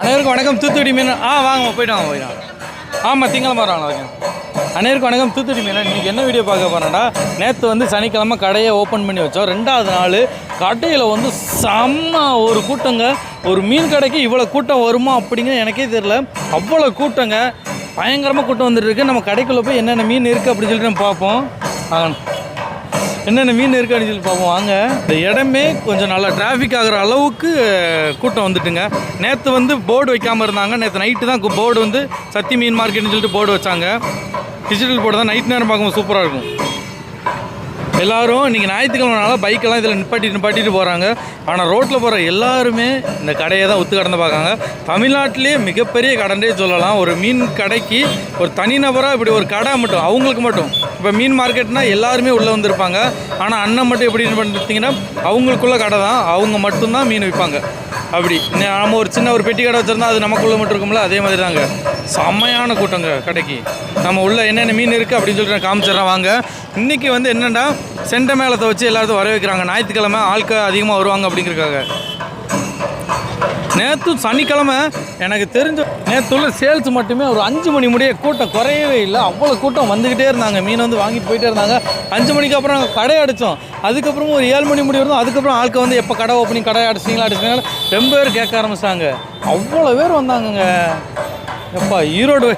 அனைவருக்கும் வணக்கம். தூத்துக்குடி மீன். ஆ வாங்க போய்ட்டு வாங்க போயிட்டு ஆமாம் திங்கள வராங்க ஓகே அனைவருக்கும் வணக்கம். தூத்துக்குடி மீன். இன்றைக்கி என்ன வீடியோ பார்க்க போகிறேன்டா நேற்று வந்து சனிக்கிழமை கடையை ஓப்பன் பண்ணி வச்சோம். ரெண்டாவது நாள் கடையில் வந்து செம்ம ஒரு கூட்டங்க. ஒரு மீன் கடைக்கு இவ்வளோ கூட்டம் வருமா அப்படிங்கிற எனக்கே தெரில அவ்வளோ கூட்டங்க. பயங்கரமாக கூட்டம் வந்துட்டு இருக்கு. நம்ம கடைக்குள்ளே போய் என்னென்ன மீன் இருக்குது அப்படின்னு சொல்லிட்டு நம்ம பார்ப்போம். ஆகணும் என்னென்ன மீன் இருக்கு அப்படின்னு சொல்லி பார்ப்போம். வாங்க. இந்த இடமே கொஞ்சம் நல்லா டிராஃபிக் ஆகிற அளவுக்கு கூட்டம் வந்துட்டுங்க. நேற்று வந்து போர்டு வைக்காமல் இருந்தாங்க. நேற்று நைட்டு தான் போர்டு வந்து சத்தி மீன் மார்க்கெட்னு சொல்லிட்டு போர்டு வச்சாங்க. டிஜிட்டல் போர்டு தான் நைட் நேரம் பார்க்கும்போது சூப்பராக இருக்கும். எல்லாரும் இன்றைக்கி ஞாயிற்றுக்கிழமைனால பைக்கெல்லாம் இதில் நிப்பாட்டி நிப்பாட்டிட்டு போகிறாங்க ஆனால் ரோட்டில் போகிற எல்லாருமே இந்த கடையை தான் ஒத்து கடந்து பார்க்காங்க. தமிழ்நாட்டிலே மிகப்பெரிய கடனே சொல்லலாம். ஒரு மீன் கடைக்கு ஒரு தனிநபராக இப்படி ஒரு கடை மட்டும் அவங்களுக்கு மட்டும். இப்போ மீன் மார்க்கெட்னா எல்லாருமே உள்ளே வந்திருப்பாங்க. ஆனால் அண்ணன் மட்டும் எப்படி பண்ணுறீங்கன்னா அவங்களுக்குள்ள கடை தான். அவங்க மட்டும்தான் மீன் விற்பாங்க. அப்படி. நம்ம ஒரு சின்ன ஒரு பெட்டி கடை வச்சுருந்தா அது நமக்குள்ளே மட்டும் இருக்கும்ல? அதே மாதிரி தாங்க செம்மையான கூட்டங்க கடைக்கு. நம்ம உள்ள என்னென்ன மீன் இருக்குது அப்படின்னு சொல்லிட்டு நான் காமிச்சிடுறேன் வாங்க. இன்றைக்கி வந்து என்னென்னா செண்டை மேளத்தை வச்சு எல்லாத்தையும் வர வைக்கிறாங்க. ஞாயிற்றுக்கிழமை ஆட்கள் அதிகமாக வருவாங்க அப்படிங்கிறக்காக நேற்று சனிக்கிழமை எனக்கு தெரிஞ்ச நேற்றுள்ள சேல்ஸ் மட்டுமே ஒரு அஞ்சு மணி முடிய கூட்டம் குறையவே இல்லை. அவ்வளோ கூட்டம் வந்துக்கிட்டே இருந்தாங்க. மீன் வந்து வாங்கிட்டு போயிட்டே இருந்தாங்க. அஞ்சு மணிக்கு அப்புறம் நாங்கள் கடை அடித்தோம் அதுக்கப்புறமும் ஒரு ஏழு மணி முடி வரும் அதுக்கப்புறம் ஆட்கள் வந்து எப்போ கடை ஓப்பனிங் கடை அடிச்சிங்களா அடிச்சிங்களா ரொம்ப பேர் கேட்க ஆரம்பித்தாங்க அவ்வளோ பேர் வந்தாங்கங்க. எப்பா ஈரோடு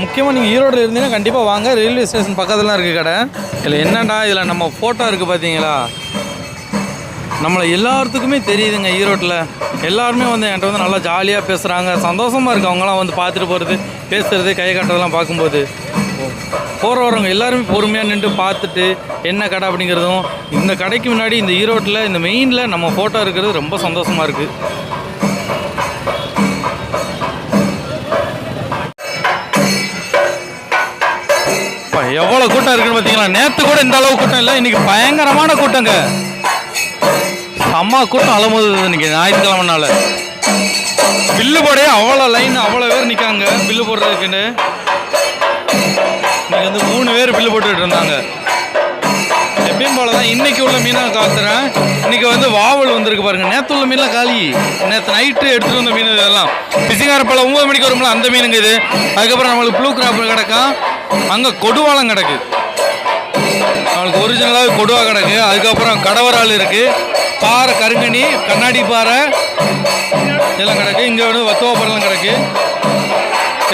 முக்கியமாக நீங்கள் ஈரோடு இருந்தீங்கன்னா கண்டிப்பாக வாங்க. ரயில்வே ஸ்டேஷன் பக்கத்தில் இருக்குது கடை. இதில் என்னடா இதில் நம்ம ஃபோட்டோ இருக்குது பார்த்தீங்களா நம்மளை எல்லாத்துக்குமே தெரியுதுங்க ஈரோட்டில். எல்லாருமே வந்து என்கிட்ட வந்து நல்லா ஜாலியாக பேசுகிறாங்க சந்தோஷமாக இருக்குது அவங்களாம் வந்து பார்த்துட்டு போகிறது பேசுகிறது கை கட்டுறதெல்லாம் பார்க்கும்போது. போகிற வரவங்க எல்லாருமே பொறுமையாக நின்று பார்த்துட்டு என்ன கடை அப்படிங்கிறதும் இந்த கடைக்கு முன்னாடி இந்த ஈரோட்டில் இந்த மெயினில் நம்ம ஃபோட்டோ இருக்கிறது ரொம்ப சந்தோஷமாக இருக்குது எவ்வளோ கூட்டம் இருக்குன்னு பார்த்தீங்களா நேற்று கூட இந்த அளவு கூட்டம் இல்லை இன்றைக்கி பயங்கரமான கூட்டங்க. அம்மா கூட்டம் அலமுது இன்னைக்கு ஞாயிற்றுக்கிழமைனால. பில்லு போடே அவ்வளோ லைன் அவ்வளோ பேர் நிற்காங்க பில்லு போடுறதுக்குன்னு. இன்னைக்கு வந்து மூணு பேர் பில்லு போட்டுட்டு இருந்தாங்க. எப்பயும் போல தான் இன்னைக்கு உள்ள மீனாக காத்துறேன். இன்னைக்கு வந்து வாவல் வந்திருக்கு பாருங்க. நேற்று உள்ள மீன்லாம் காலி. நேற்று நைட்டு எடுத்துகிட்டு வந்த மீன் இதெல்லாம். பிசிங்கார பல ஒன்பது மணிக்கு வரும்ல அந்த மீனுங்க இது. அதுக்கப்புறம் நம்மளுக்கு ப்ளூ கிராப் கிடக்கும். அங்கே கொடுவாலம் கிடக்கு. அவளுக்கு ஒரிஜினலாக கொடுவா கிடக்கு. அதுக்கப்புறம் கடவரால் இருக்குது பாறை கருங்கனி கண்ணாடி பாறை இதெல்லாம் கிடக்கு. இங்கே வந்து வத்துவாப்பரெல்லாம் கிடக்கு.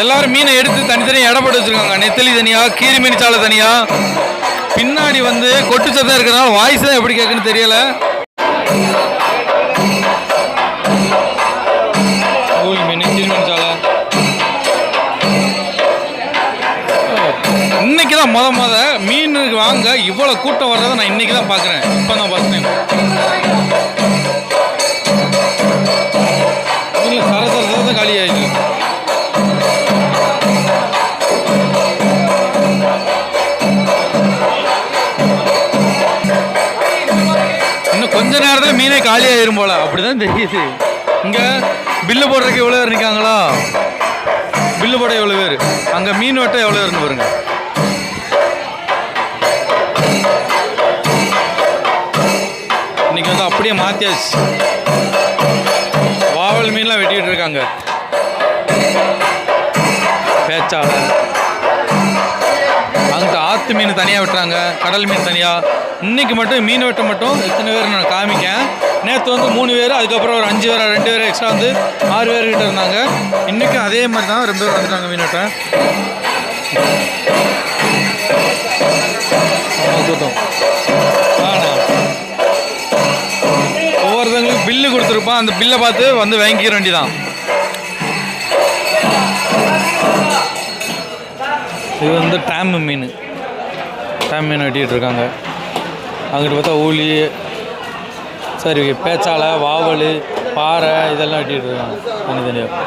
எல்லாரும் மீனை எடுத்து தனித்தனியாக இடப்பட்டு வச்சுருக்காங்க. நெத்தலி தனியாக கீரி மீனிச்சாலை சாலை தனியாக பின்னாடி வந்து கொட்டு சத்தம் இருக்கிறனால வாய்ஸ் தான் எப்படி கேட்குன்னு தெரியலை. கூலி மீன் கீரி மீன் இன்னைக்கு தான் மொத மொதல் வாங்க இவ்வளோ கூட்டம் வர்றதை நான் இன்றைக்கி தான் பார்க்குறேன். இப்போ தான் ஃபஸ்ட் டைம் இல்லை சர சர காலி ஆயிடுச்சு. இன்னும் கொஞ்ச நேரத்தில் மீனே காலி ஆயிரும் போல. அப்படிதான் தெரியுது. இங்கே பில்லு போடுறதுக்கு எவ்வளோ பேர் நிற்காங்களா பில்லு போட எவ்வளோ பேர்? அங்கே மீன் வெட்ட எவ்வளோ பேர்னு பாருங்க. அப்படியே மாத்தியாச்சு. வாவல் மீன்லாம் வெட்டிட்டு இருக்காங்க. பேச்சா அங்கிட்ட ஆத்து மீன் தனியாக வெட்டுறாங்க. கடல் மீன் தனியாக இன்னைக்கு மட்டும் மீன் வெட்ட மட்டும் இத்தனை பேர் நான் காமிக்கேன். நேற்று வந்து மூணு பேர் அதுக்கப்புறம் ஒரு அஞ்சு பேர் ரெண்டு பேர் எக்ஸ்ட்ரா வந்து ஆறு பேர் கிட்ட இருந்தாங்க. இன்றைக்கும் அதே மாதிரி தான் ரெண்டு பேர் வந்துட்டாங்க மீன் வெட்ட. ஆமா, கூட்டம் ஆனா பில்லு கொடுத்துருப்பான் அந்த பில்லை பார்த்து வந்து வாங்கிக்க வேண்டியதான் இது வந்து டேம் மீன். டேம் மீன் வெட்டிகிட்டு இருக்காங்க. அங்கிட்டு பார்த்தா ஊழி சரி பேச்சாலை வாவல் பாறை இதெல்லாம் வெட்டிகிட்டு இருக்காங்க. தனித்தனியாக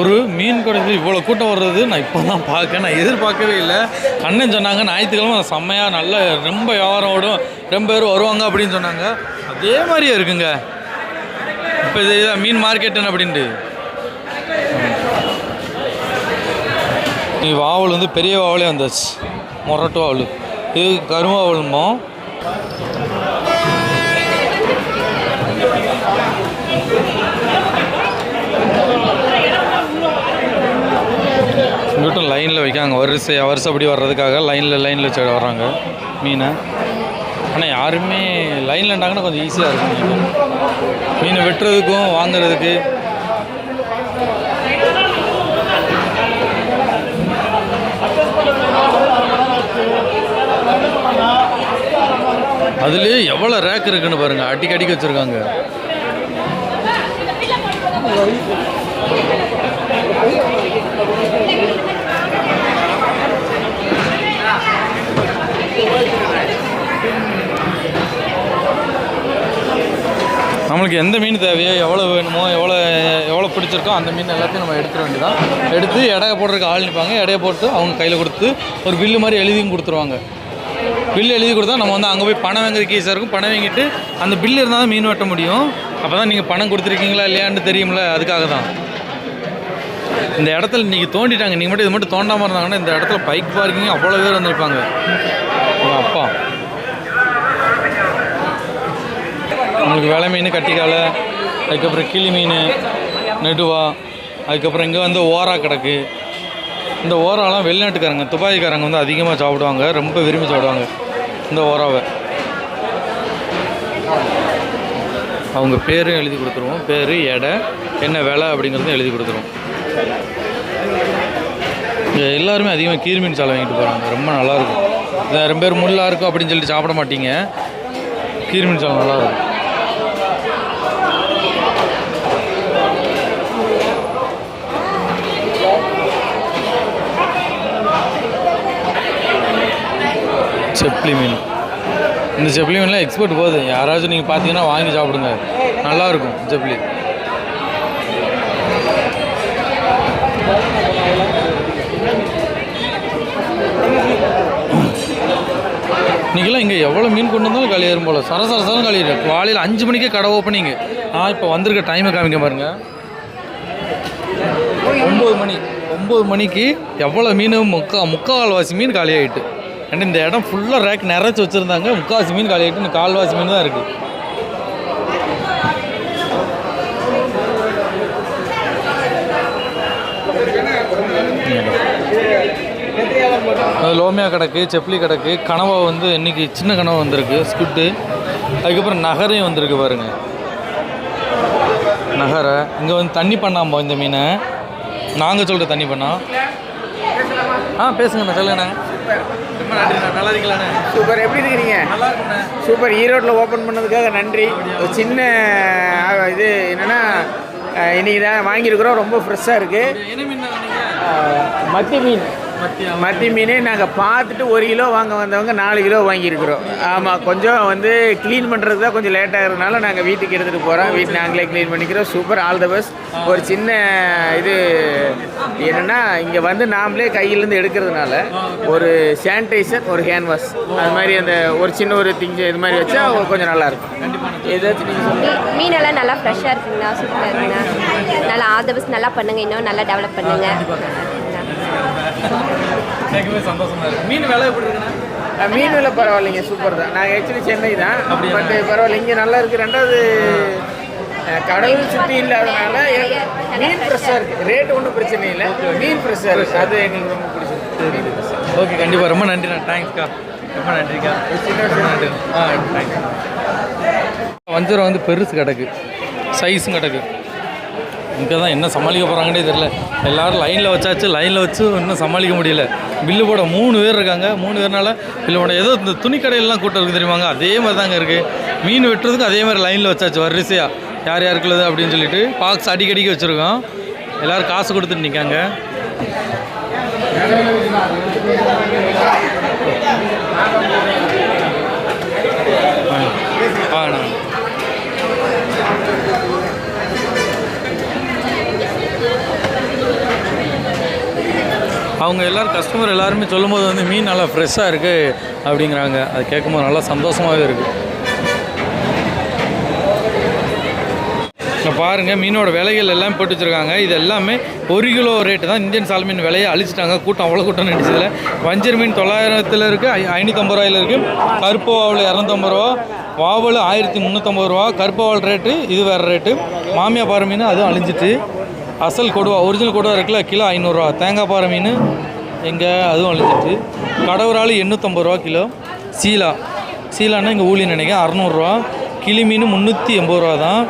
ஒரு மீன் கடையில் இவ்வளோ கூட்டம் வர்றது நான் இப்போ தான் பார்க்கேன் நான் எதிர்பார்க்கவே இல்லை. அண்ணன் சொன்னாங்க ஞாயிற்றுக்கிழமை செம்மையாக நல்ல ரொம்ப வியாபாரம் ஓடும். ரொம்ப பேர் வருவாங்க அப்படின்னு சொன்னாங்க. அதே மாதிரியே இருக்குங்க. இப்போ இது மீன் மார்க்கெட்டுன்னு அப்படின்ட்டு. நீ வாவல் வந்து பெரிய வாவலே வந்தாச்சு. மொரட்டு வாவல். இது கருவாவல்மோ இங்கிட்டும் லைனில் வைக்காங்க. வரிசை வரிசைப்படி வர்றதுக்காக லைனில் லைனில் வச்சு வர்றாங்க. மீனை. ஆனால் யாருமே லைனில் இருந்தாங்கன்னா கொஞ்சம் ஈஸியாக இருக்கும். மீன் மீனை வெட்டுறதுக்கும் வாங்குறதுக்கு. அதுலேயே எவ்வளோ ரேக் இருக்குன்னு பாருங்கள் அடிக்க அடிக்க வச்சுருக்காங்க. நம்மளுக்கு எந்த மீன் தேவையோ எவ்வளோ வேணுமோ எவ்வளோ எவ்வளோ பிடிச்சிருக்கோ அந்த மீன் எல்லாத்தையும் நம்ம எடுத்துட வேண்டியதான் எடுத்து எடையை போடுறதுக்கு ஆள் நிற்பாங்க. எடையை போட்டு அவங்க கையில் கொடுத்து ஒரு பில்லு மாதிரி எழுதியும் கொடுத்துருவாங்க. பில்லு எழுதி கொடுத்தா நம்ம வந்து அங்கே போய் பணம் வாங்குறதுக்கு ஈஸியாக இருக்கும். பணம் வாங்கிட்டு அந்த பில்லு இருந்தால் தான் மீன் வெட்ட முடியும். அப்போ தான் நீங்கள் பணம் கொடுத்துருக்கீங்களா இல்லையான்னு தெரியும்ல அதுக்காக தான். இந்த இடத்துல இன்றைக்கி தோண்டிட்டாங்க. நீங்கள் மட்டும் இது மட்டும் தோண்டாமல் இருந்தாங்கன்னா இந்த இடத்துல பைக் பார்க்கிங் அவ்வளோ பேர் வந்திருப்பாங்க உங்க அப்பா உங்களுக்கு வெலை மீன் கட்டிக்காலை அதுக்கப்புறம் கிளி மீன் நெடுவா அதுக்கப்புறம் இங்கே வந்து ஓரா கிடக்கு. இந்த ஓராலாம் வெளிநாட்டுக்காரங்க துபாய்க்காரங்க வந்து அதிகமாக சாப்பிடுவாங்க ரொம்ப விரும்பி சாப்பிடுவாங்க இந்த ஓராவை. அவங்க பேரும் எழுதி கொடுத்துருவோம். பேர் எடை என்ன விலை அப்படிங்கிறதும் எழுதி கொடுத்துருவோம். இங்கே எல்லாருமே அதிகமாக கீர்மீன் சாலை வாங்கிட்டு போகிறாங்க ரொம்ப நல்லாயிருக்கும் இந்த பேர் முள்ளாக இருக்கும் அப்படின்னு சொல்லிட்டு சாப்பிட மாட்டீங்க. கீர்மீன் சாலை நல்லாயிருக்கும் செப்ளி மீன். இந்த செப்ளி மீன்லாம் எக்ஸ்போர்ட் போகுது. யாராச்சும் நீங்கள் பார்த்தீங்கன்னா வாங்கி சாப்பிடுங்க. நல்லாயிருக்கும் செப்ளி. இன்றைக்கெல்லாம் இங்கே எவ்வளோ மீன் கொண்டு வந்தாலும் காலியாயிரும் போல். சர சர சரம் காலியாயிரும் காலையில் அஞ்சு மணிக்கே கடை ஓப்பனிங்க நான் இப்போ வந்திருக்க டைமை காமிக்க பாருங்க. ஒம்பது மணி ஒம்பது மணிக்கு எவ்வளோ மீன்? முக்கா முக்கால்வாசி மீன் காலியாயிட்டு. அண்ட் இந்த இடம் ஃபுல்லாக ரேக் நிறைச்சி வச்சுருந்தாங்க. முக்கால்வாசி மீன் காலியாயிட்டு இன்னும் கால்வாசி மீன் தான் இருக்குது லோமியா கிடக்கு செப்லி கிடக்கு. கனவா வந்து இன்றைக்கி சின்ன கனவா வந்திருக்கு ஸ்குட்டு அதுக்கப்புறம் நகரையும் வந்திருக்கு பாருங்க. நகரை. இங்கே வந்து தண்ணி பண்ணாம்போ இந்த மீனை. நாங்கள் சொல்கிற தண்ணி பண்ணா. ஆ பேசுங்கண்ணா சொல்லுங்கண்ணா ரொம்ப நன்றிண்ணா நல்லா இருக்கீங்களாண்ணே சூப்பர். எப்படி இருக்கிறீங்க? நல்லா இருக்குண்ணே சூப்பர். ஈரோட்டில் ஓப்பன் பண்ணதுக்காக நன்றி. ஒரு சின்ன இது என்னென்னா இன்னைக்கு தான் வாங்கியிருக்கிறோம். ரொம்ப ஃப்ரெஷ்ஷாக இருக்குது மத்தி மீன். மத்தி மீனே நாங்கள் பார்த்துட்டு ஒரு கிலோ வாங்க வந்தவங்க நாலு கிலோ வாங்கியிருக்கிறோம். ஆமாம் கொஞ்சம் வந்து க்ளீன் பண்ணுறது தான் கொஞ்சம் லேட் ஆகிறதுனால நாங்கள் வீட்டுக்கு எடுத்துகிட்டு போகிறோம் வீட்டு நாங்களே க்ளீன் பண்ணிக்கிறோம். சூப்பர் ஆல் த பெஸ்ட் ஒரு சின்ன இது என்னென்னா இங்கே வந்து நாமளே கையிலேருந்து எடுக்கிறதுனால ஒரு சானிடைசர் ஒரு ஹேண்ட் வாஷ் அது மாதிரி அந்த ஒரு சின்ன ஒரு திங்ஸ் இது மாதிரி வச்சா கொஞ்சம் நல்லாயிருக்கும் மீனெல்லாம் நல்லா ஃப்ரெஷ்ஷாக இருக்குங்கண்ணா சூப்பராக இருக்குண்ணா நல்லா ஆதபஸ் நல்லா பண்ணுங்க. இன்னும் நல்லா டெவலப் பண்ணுங்க. கேட்கவே சந்தோஷமா இருக்கு. மீன் விலை எப்படி இருக்குண்ணா? மீன் விலை பரவாயில்லைங்க சூப்பர் தான். நாங்கள் ஆக்சுவலி சென்னை தான்? பட் பரவாயில்ல இங்கே நல்லா இருக்குது ரெண்டாவது கடல் சுற்றி இல்லாதனால மீன் ஃப்ரெஷ்ஷாக இருக்குது ரேட் ஒன்றும் பிரச்சனை இல்லை. மீன் ஃப்ரெஷ்ஷாக இருக்குது அது எங்களுக்கு ரொம்ப பிடிச்சிருக்கு. ஓகே கண்டிப்பாக ரொம்ப நன்றிண்ணா. தேங்க்ஸ்க்கா ரொம்ப நன்றிக்கா. நன்றி. ஆ தேங்க்ஸ் வஞ்சரம் வந்து பெருசு கிடக்கு. சைஸும் கிடக்கு. இங்கே தான் என்ன சமாளிக்க போகிறாங்கன்னே தெரில எல்லாரும் லைனில் வச்சாச்சு லைனில் வச்சு இன்னும் சமாளிக்க முடியல. பில்லு போட மூணு பேர் இருக்காங்க. மூணு பேர்னால பில்லு போட ஏதோ இந்த துணி கடையிலலாம் கூட்டம் இருக்குது தெரியுமாங்க? அதே மாதிரி தாங்க இருக்குது மீன் வெட்டுறதுக்கு அதே மாதிரி லைனில் வச்சாச்சு வரிசையாக யார் யாருக்குள்ளது அப்படின்னு சொல்லிட்டு பாக்ஸ் அடிக்கடிக்கு வச்சுருக்கோம். எல்லோரும் காசு கொடுத்துட்டு நிற்காங்க ஆ ஆ அவங்க எல்லோரும் கஸ்டமர் எல்லாருமே சொல்லும்போது வந்து மீன் நல்லா ஃப்ரெஷ்ஷாக இருக்குது அப்படிங்கிறாங்க. அது கேட்கும்போது நல்லா சந்தோஷமாகவே இருக்குது இப்போ பாருங்கள் மீனோட விலைகள் எல்லாம் போட்டு வச்சுருக்காங்க. இது எல்லாமே ஒரு கிலோ ரேட்டு தான். இந்தியன் சால்மீன் விலையை அழிச்சிட்டாங்க. கூட்டம் அவ்வளோ கூட்டம் நடிச்சதில் வஞ்சர் மீன் தொள்ளாயிரத்தில் இருக்குது ஐ ஐநூற்றம்பது ரூபாயில் இருக்குது கருப்பு வாவல் இரநூத்தம்பது ரூபா. வாவல் ஆயிரத்தி முந்நூற்றம்பது ரூபா. கருப்பு வாவல் ரேட்டு இது வேறு ரேட்டு மாமியா பாறை மீன் அதுவும் அழிஞ்சிட்டு. அசல் கொடுவா ஒரிஜினல் கொடுவா இருக்குல்ல கிலோ ஐநூறுரூவா தேங்காய் பாறை மீன் எங்கே அதுவும் அழிஞ்சிட்டு கடவுரால் எண்ணூற்றம்பது ரூபா கிலோ. சீலா. சீலான்னா இங்கே ஊழி நினைக்கிறேன் அறநூறுரூவா கிளி மீன் முந்நூற்றி எண்பது ரூபா தான்.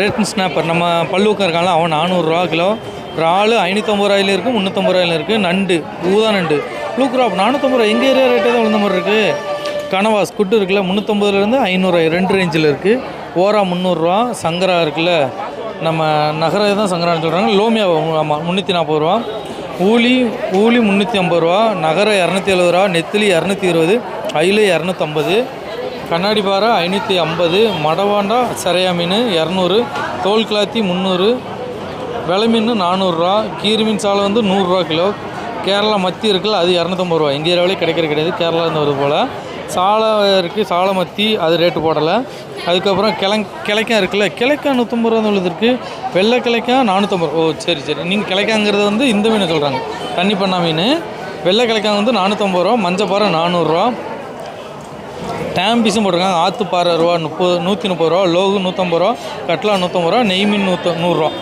Rate snapper. நம்ம பல்லுக்கம் இருக்கான்ல அவன் நானூறுரூவா கிலோ. இறால் ஐநூற்றம்பது ரூபாயிலும் இருக்குது முந்நூற்றம்பது ரூபாயிலும் இருக்குது நண்டு. ஊதா நண்டு. ப்ளூ நானூற்றம்பது ரூபா. எங்கள் ஏரியா ரேட்டே தான் விழுந்த மாதிரி இருக்குது கனவாஸ் குட்டு இருக்குல்ல முந்நூற்றம்பதுலேருந்து ஐநூறுரூவா ரெண்டு ரேஞ்சில் இருக்குது ஓரா முந்நூறுரூவா சங்கரா இருக்குல்ல நம்ம நகர தான் சங்கரான்னு சொல்கிறாங்க லோமியா ஆமாம் முந்நூற்றி நாற்பது ரூபா. ஊலி ஊலி முந்நூற்றி ஐம்பது ரூபா. நகரை இரநூத்தி எழுபது ரூபா. நெத்திலி இரநூத்தி இருபது அயில இரநூத்தம்பது. கண்ணாடி பாறை ஐநூற்றி ஐம்பது மடவாண்டா சரையா மீன் இரநூறு. தோல் கிளாத்தி முந்நூறு விலை மீன் நானூறுரூவா கீரி மீன் சாலை வந்து நூறுரூவா கிலோ. கேரளா மத்தி இருக்குல்ல அது இரநூத்தம்பது ரூபா. இந்தியாவிலே கிடைக்கிற கிடைக்கிறது கிடையாது. கேரளாலேருந்து வருது போல். சாலை இருக்குது சாலை மத்தி அது ரேட்டு போடலை. அதுக்கப்புறம் கிழங் கிளைக்காய் இருக்குல்ல கிளைக்கா நூற்றம்பது ரூபா உள்ளது இருக்குது வெள்ளை கிழக்கா நானூற்றம்பது ரூபா. ஓ சரி சரி. நீங்கள் கிளைக்காங்கிறது வந்து இந்த மீன் சொல்கிறாங்க தண்ணி பண்ணா மீன். வெள்ளை கிழக்கா வந்து நானூற்றம்பது ரூபா மஞ்சப்பாறை நானூறுரூவா டேம் பீஸும் போட்டிருக்காங்க. ஆற்றுப்பாறை ரூபா முப்பது நூற்றி முப்பது ரூபா. லோகு நூற்றம்பது ரூபா. கட்லா நூற்றம்பது ரூபா. நெய் மீன் நூற்ற நூறுரூவா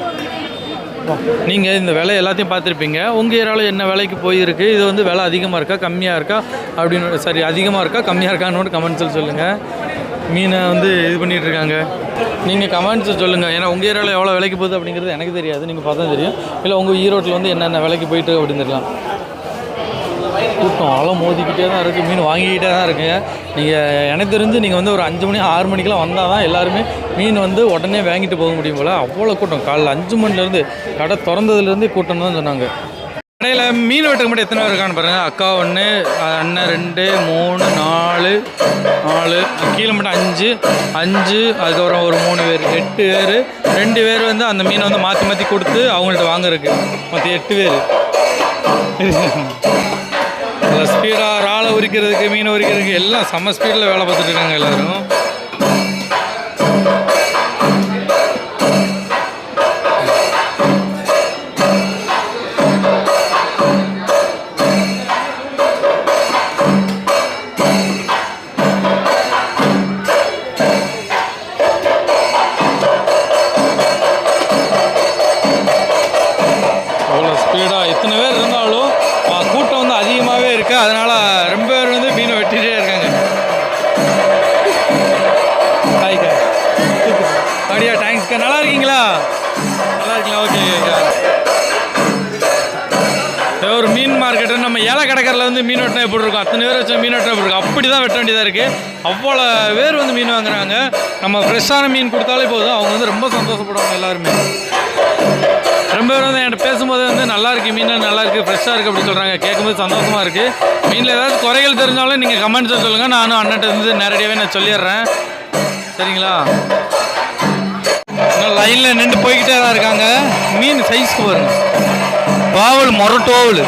நீங்கள் இந்த விலை எல்லாத்தையும் பார்த்துருப்பீங்க. உங்கள் ஏரியாவில் என்ன விலைக்கு போயிருக்கு? இது வந்து விலை அதிகமாக இருக்கா? கம்மியாக இருக்கா? அப்படின்னு சரி அதிகமாக இருக்கா? கம்மியாக இருக்கான்னு கமெண்ட்ஸில் சொல்லுங்கள் மீனை வந்து இது பண்ணிகிட்ருக்காங்க. நீங்கள் கமெண்ட்ஸை சொல்லுங்கள் ஏன்னா உங்கள் ஏரியாவில் எவ்வளோ விலைக்கு போகுது அப்படிங்கிறது எனக்கு தெரியாது. நீங்கள் பார்த்தா தெரியும். இல்லை உங்கள் ஈரோட்டில் வந்து என்னென்ன விலைக்கு போயிட்டு அப்படின்னு தெரியலாம். கூட்டம் அலை மோதிக்கிட்டே தான் இருக்குது மீன் வாங்கிக்கிட்டே தான் இருக்குங்க நீங்கள் எனக்கு தெரிஞ்சு நீங்கள் வந்து ஒரு அஞ்சு மணி ஆறு மணிக்கெலாம் வந்தால் தான் எல்லாருமே மீன் வந்து உடனே வாங்கிட்டு போக முடியும் போல். அவ்வளோ கூட்டம். காலைல அஞ்சு மணிலேருந்து கடை திறந்ததுலேருந்து கூட்டம் தான் சொன்னாங்க. கடையில் மீன் வெட்டுக்கு மட்டும் எத்தனை பேர் இருக்கான்னு பாருங்கள் அக்கா ஒன்று அண்ணன் ரெண்டு மூணு நாலு நாலு கீழே மட்டும் அஞ்சு அஞ்சு அதுக்கப்புறம் ஒரு மூணு பேர் எட்டு பேர். ரெண்டு பேர் வந்து அந்த மீனை வந்து மாற்றி மாற்றி கொடுத்து அவங்கள்ட்ட வாங்குறதுக்கு. மற்ற எட்டு பேர். ஸ்பீடாக இறாலை உரிக்கிறதுக்கு மீன் உரிக்கிறதுக்கு எல்லாம் செம்ம ஸ்பீடில் வேலை பார்த்துட்டு இருக்காங்க எல்லாரும். அப்படியா தேங்க்ஸ்க்கா நல்லா இருக்கீங்களா? நல்லா இருக்கீங்களா? ஓகே ஒரு மீன் மார்க்கெட்டு நம்ம ஏழை கடைக்கரில் வந்து மீன் வெட்டினா எப்படி இருக்கும்? அத்தனை பேர் வச்சு மீன் வெட்டினா எப்படி இருக்கும்? அப்படி தான் வெட்ட வேண்டியதாக இருக்குது அவ்வளோ பேர் வந்து மீன் வாங்குறாங்க. நம்ம ஃப்ரெஷ்ஷான மீன் கொடுத்தாலே போதும். அவங்க வந்து ரொம்ப சந்தோஷப்படுவாங்க எல்லாருமே. ரொம்ப பேர் வந்து என்கிட்ட பேசும்போது வந்து நல்லா இருக்குது மீன் நல்லா இருக்குது ஃப்ரெஷ்ஷாக இருக்குது அப்படின்னு சொல்கிறாங்க கேட்கும்போது சந்தோஷமாக இருக்குது மீனில் ஏதாவது குறைகள் தெரிஞ்சாலும் நீங்கள் கமெண்ட்ஸில் சொல்லுங்கள் நானும் அண்ணன்ட்டு வந்து நேரடியாகவே நான் சொல்லிடுறேன். சரிங்களா? இன்னும் லைனில் நின்று போய்கிட்டே தான் இருக்காங்க. மீன் சைஸ்க்கு பாருங்க வாவல் மொரட்டோவல்.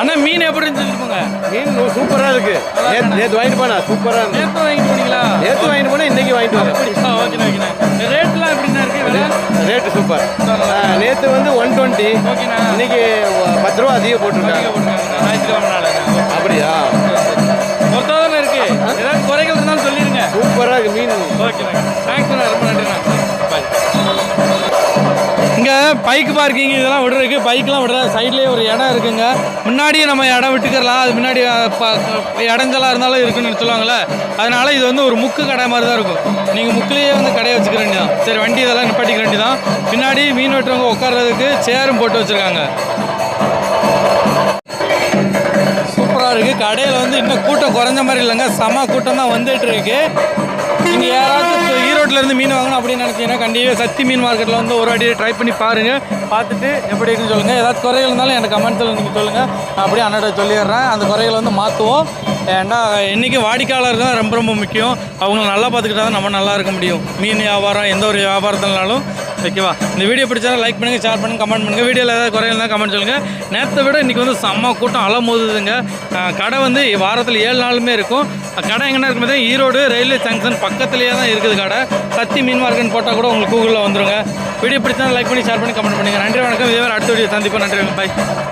அண்ணா மீன் எப்படி இருந்துச்சு போங்க மீன் சூப்பராக இருக்கு. நேத்து நேத்து வாங்கிட்டு போனா சூப்பராக இருக்கு நேற்று வாங்கிட்டு போனீங்களா? நேத்து வாங்கிட்டு போனா இன்னைக்கு வாங்கிட்டு வரேன் அப்படியா? ஓகேண்ணா. ரேட்டு சூப்பர் நேத்து வந்து ஒன் டுவெண்ட்டி இன்னைக்கு பத்து ரூபா அதிகம் போட்டிருக்காங்க. அப்படியா? மொத்தம் தானே இருக்கு ஏதாவது குறைகள் இருந்தாலும் சொல்லிடுங்க சூப்பராக இருக்கு மீன். தேங்க்ஸ்ண்ணா ரொம்ப பாய் இங்கே பைக் பார்க்கிங் இதெல்லாம் விடுறதுக்கு பைக்லாம் விடுற சைட்லேயே ஒரு இடம் இருக்குங்க. முன்னாடியே நம்ம இடம் விட்டுக்கிறலாம். அது முன்னாடி இடங்களாக இருந்தாலும் இருக்குன்னு சொல்லுவாங்கள்ல அதனால இது வந்து ஒரு முக்கு கடை மாதிரி தான் இருக்கும். நீங்கள் முக்கிலேயே வந்து கடையை வச்சுக்க வேண்டியதான் சரி வண்டி இதெல்லாம் நிப்பாட்டிக்க வேண்டியதான் பின்னாடி மீன் வெட்டுறவங்க உட்கார்றதுக்கு சேரும் போட்டு வச்சுருக்காங்க. சூப்பராக இருக்குது கடையில் வந்து இன்னும் கூட்டம் குறைஞ்ச மாதிரி இல்லைங்க. செம கூட்டம் தான் வந்துட்டு இருக்கு. நீங்கள் யாராவது ஈரோட்டில் இருந்து மீன் வாங்கணும் அப்படின்னு நினச்சிங்கன்னா கண்டிப்பாக சக்தி மீன் மார்க்கெட்டில் வந்து ஒரு வாட்டி ட்ரை பண்ணி பாருங்கள் பார்த்துட்டு எப்படி இருக்குன்னு சொல்லுங்கள் ஏதாவது குறைகள் இருந்தாலும் எனக்கு கமெண்ட்ஸில் நீங்கள் சொல்லுங்கள் நான் அப்படியே அண்ணாட்ட சொல்லிடுறேன். அந்த குறைகளை வந்து மாற்றுவோம் ஏன்னா இன்றைக்கி வாடிக்கையாளர் தான் ரொம்ப ரொம்ப முக்கியம். அவங்கள நல்லா பார்த்துக்கிட்டா தான் நம்ம நல்லா இருக்க முடியும். மீன் வியாபாரம் எந்த ஒரு வியாபாரத்தினாலும். ஓகேவா இந்த வீடியோ பிடிச்சாலும் லைக் பண்ணுங்கள் ஷேர் பண்ணுங்கள் கமெண்ட் பண்ணுங்கள் வீடியோவில் ஏதாவது குறைகள் இருந்தால் கமெண்ட் சொல்லுங்கள் நேற்றை விட இன்றைக்கி வந்து செம்ம கூட்டம் அலை மோதுதுங்க. கடை வந்து வாரத்தில் ஏழு நாளுமே இருக்கும். கடை எங்கன்னா இருக்கு பார்த்தா ஈரோடு ரயில்வே ஜங்ஷன் பக்கத்துலேயே தான் இருக்குது கடை. சத்தி மீன் மார்க்கெட் போட்டால் கூட உங்களுக்கு கூகுளில் வந்துருங்க. வீடியோ பிடிச்சா லைக் பண்ணி ஷேர் பண்ணி கமெண்ட் பண்ணுங்கள் நன்றி வணக்கம். இதே மாதிரி அடுத்த வீடியோ சந்திப்போம். நன்றி வணக்கம். பாய்